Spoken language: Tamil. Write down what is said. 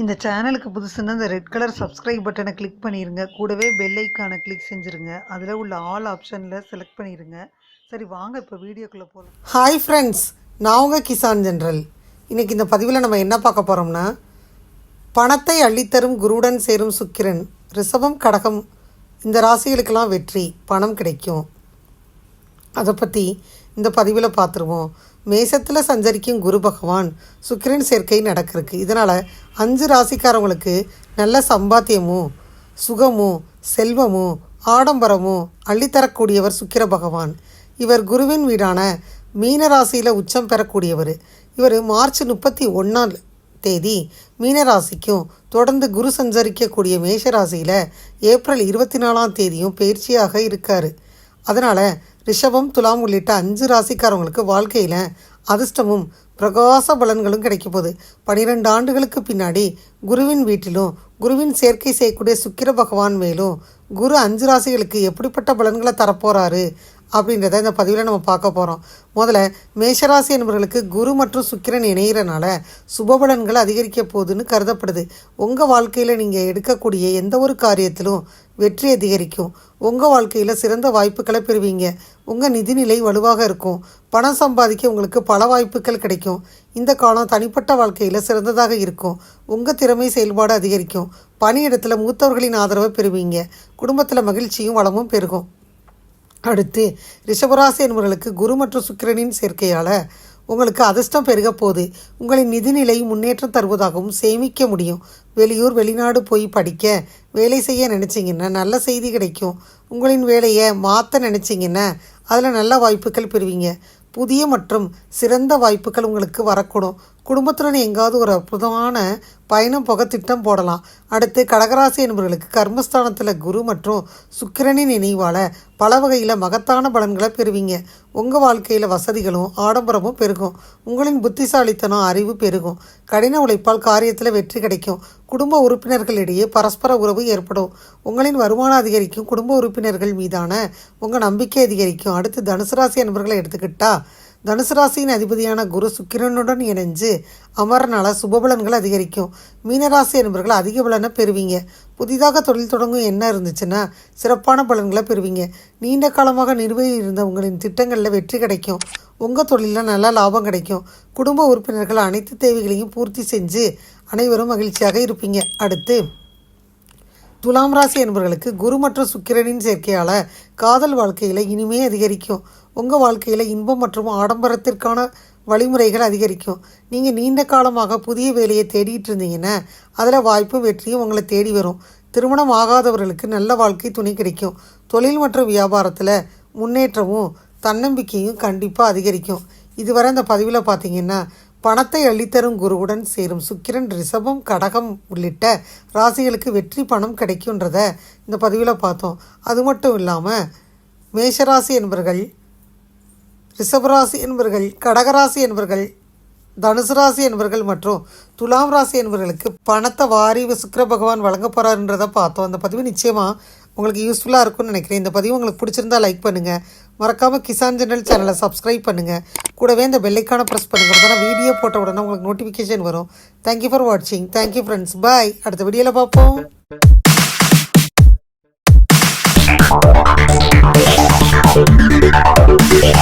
இந்த சேனலுக்கு புதுசுன்னா இந்த ரெட் கலர் சப்ஸ்கிரைப் பட்டனை கிளிக் பண்ணிடுங்க கூடவே பெல் ஐக்கானை கிளிக் செஞ்சுருங்க. அதில் உள்ள ஆல் ஆப்ஷனில் செலக்ட் பண்ணிடுங்க சரி வாங்க இப்போ வீடியோக்குள்ளே போகலாம் ஹாய் ஃப்ரெண்ட்ஸ் நான் உங்கள் கிசான் ஜென்ரல். இன்றைக்கி இந்த பதிவில் நம்ம என்ன பார்க்க போகிறோம்னா பணத்தை அள்ளித்தரும் குருடன் சேரும் சுக்கிரன் ரிஷபம் கடகம் இந்த ராசிகளுக்கெல்லாம் வெற்றி பணம் கிடைக்கும். அதை பற்றி இந்த பதிவில் பார்த்துருவோம். மேசத்தில் சஞ்சரிக்கும் குரு பகவான் சுக்கிரன் சேர்க்கை நடக்கிறதுக்கு இதனால் அஞ்சு ராசிக்காரவங்களுக்கு நல்ல சம்பாத்தியமும் சுகமும் செல்வமும் ஆடம்பரமும் அள்ளித்தரக்கூடியவர் சுக்கிர பகவான். இவர் குருவின் வீடான மீன ராசியில் உச்சம் பெறக்கூடியவர். இவர் மார்ச் முப்பத்தி ஒன்றாம் தேதி மீனராசிக்கும் தொடர்ந்து குரு சஞ்சரிக்கக்கூடிய மேஷ ராசியில் ஏப்ரல் இருபத்தி நாலாம் தேதியும் பயிற்சியாக இருக்கார். அதனால் ரிஷபம் துலாம் உள்ளிட்ட அஞ்சு ராசிக்காரவங்களுக்கு வாழ்க்கையில் அதிர்ஷ்டமும் பிரகாச பலன்களும் கிடைக்க போகுது. பனிரெண்டு ஆண்டுகளுக்கு பின்னாடி குருவின் வீட்டிலும் குருவின் சேர்க்கை செய்யக்கூடிய சுக்கிர பகவான் மேலும் குரு அஞ்சு ராசிகளுக்கு எப்படிப்பட்ட பலன்களை தரப்போகிறாரு அப்படின்றத இந்த பதிவில் நம்ம பார்க்க போகிறோம் முதல்ல மேஷராசி என்பவர்களுக்கு குரு மற்றும் சுக்கிரன் இணைகிறனால சுபபலன்கள் அதிகரிக்க போகுதுன்னு கருதப்படுது. உங்கள் வாழ்க்கையில் நீங்கள் எடுக்கக்கூடிய எந்த ஒரு காரியத்திலும் வெற்றி அதிகரிக்கும். உங்கள் வாழ்க்கையில் சிறந்த வாய்ப்புகளை பெறுவீங்க. உங்கள் நிதிநிலை வலுவாக இருக்கும். பணம் சம்பாதிக்க உங்களுக்கு பல வாய்ப்புகள் கிடைக்கும். இந்த காலம் தனிப்பட்ட வாழ்க்கையில் சிறந்ததாக இருக்கும். உங்கள் திறமை செயல்பாடு அதிகரிக்கும். பணியிடத்தில் மூத்தவர்களின் ஆதரவை பெறுவீங்க. குடும்பத்தில் மகிழ்ச்சியும் வளமும் பெருகும். அடுத்து ரிஷபராசி என்பவர்களுக்கு குரு மற்றும் சுக்கிரனின் சேர்க்கையால் உங்களுக்கு அதிர்ஷ்டம் பெருக உங்களின் நிதிநிலை முன்னேற்றம் தருவதாகவும் சேமிக்க முடியும். வெளியூர் வெளிநாடு போய் படிக்க வேலை செய்ய நினச்சிங்கன்னா நல்ல செய்தி கிடைக்கும். உங்களின் வேலையை மாற்ற நினச்சிங்கன்னா அதில் நல்ல வாய்ப்புகள் பெறுவீங்க. புதிய மற்றும் சிறந்த வாய்ப்புகள் உங்களுக்கு வரக்கூடும். குடும்பத்துடன் எங்காவது ஒரு அற்புதமான பயணம் போக திட்டம் போடலாம். அடுத்து கடகராசி என்பவர்களுக்கு கர்மஸ்தானத்தில் குரு மற்றும் சுக்கிரனின் நினைவால் பல வகையில் மகத்தான பலன்களை பெறுவீங்க. உங்கள் வாழ்க்கையில் வசதிகளும் ஆடம்பரமும் பெருகும். உங்களின் புத்திசாலித்தனம் அறிவு பெருகும். கடின உழைப்பால் காரியத்தில் வெற்றி கிடைக்கும். குடும்ப உறுப்பினர்களிடையே பரஸ்பர உறவு ஏற்படும். உங்களின் வருமானம் அதிகரிக்கும். குடும்ப உறுப்பினர்கள் மீதான உங்கள் நம்பிக்கை அதிகரிக்கும். அடுத்து தனுசு ராசி என்பவர்களை எடுத்துக்கிட்டா தனுசு ராசியின் அதிபதியான குரு சுக்கிரனுடன் இணைஞ்சு அமரனால சுபபலன்கள் அதிகரிக்கும். மீனராசி என்பவர்கள் அதிக பலனை பெறுவீங்க. புதிதாக தொழில் தொடங்கும் என்ன இருந்துச்சுன்னா சிறப்பான பலன்களை பெறுவீங்க. நீண்ட காலமாக நிறுவனி இருந்த உங்களின் திட்டங்களில் வெற்றி கிடைக்கும். உங்கள் தொழிலில் நல்ல லாபம் கிடைக்கும். குடும்ப உறுப்பினர்கள் அனைத்து தேவைகளையும் பூர்த்தி செஞ்சு அனைவரும் மகிழ்ச்சியாக இருப்பீங்க. அடுத்து துலாம் ராசி என்பவர்களுக்கு குரு மற்றும் சுக்கிரனின் சேர்க்கையால் காதல் வாழ்க்கையில் இனிமே அதிகரிக்கும். உங்கள் வாழ்க்கையில் இன்பம் மற்றும் ஆடம்பரத்திற்கான வழிமுறைகள் அதிகரிக்கும். நீங்கள் நீண்ட காலமாக புதிய வேலையை தேடிட்டு இருந்தீங்கன்னா அதில் வாய்ப்பும் வெற்றியும் உங்களை தேடி வரும். திருமணம் ஆகாதவர்களுக்கு நல்ல வாழ்க்கை துணை கிடைக்கும். தொழில் மற்றும் வியாபாரத்தில் முன்னேற்றமும் தன்னம்பிக்கையும் கண்டிப்பாக அதிகரிக்கும். இதுவரை இந்த பதிவில் பார்த்தீங்கன்னா பணத்தை அள்ளித்தரும் குருவுடன் சேரும் சுக்கிரன் ரிஷபம் கடகம் உள்ளிட்ட ராசிகளுக்கு வெற்றி பணம் கிடைக்குன்றத இந்த பதிவில் பார்த்தோம். அது மட்டும் இல்லாமல் மேஷராசி என்பவர்கள் ரிஷபராசி என்பவர்கள் கடகராசி என்பவர்கள் தனுசு ராசி என்பவர்கள் மற்றும் துலாம் ராசி என்பவர்களுக்கு பணத்தை வாரிவு சுக்கர பகவான் வழங்க போகிறாருன்றதை பார்த்தோம். அந்த பதிவு நிச்சயமாக உங்களுக்கு யூஸ்ஃபுல்லாக இருக்கும்னு நினைக்கிறேன். இந்த பதிவு உங்களுக்கு பிடிச்சிருந்தால் லைக் பண்ணுங்கள் மறக்காமல் கிசான் ஜெனரல் சேனலை சப்ஸ்கிரைப் பண்ணுங்கள் கூடவே இந்த பெல்லைக்கான ப்ரெஸ் பண்ணுங்கள் தான் வீடியோ போட்ட உடனே உங்களுக்கு நோட்டிஃபிகேஷன் வரும். தேங்க்யூ ஃபார் வாட்சிங் தேங்க்யூ ஃப்ரெண்ட்ஸ் பாய் அடுத்த வீடியோவில் பார்ப்போம்.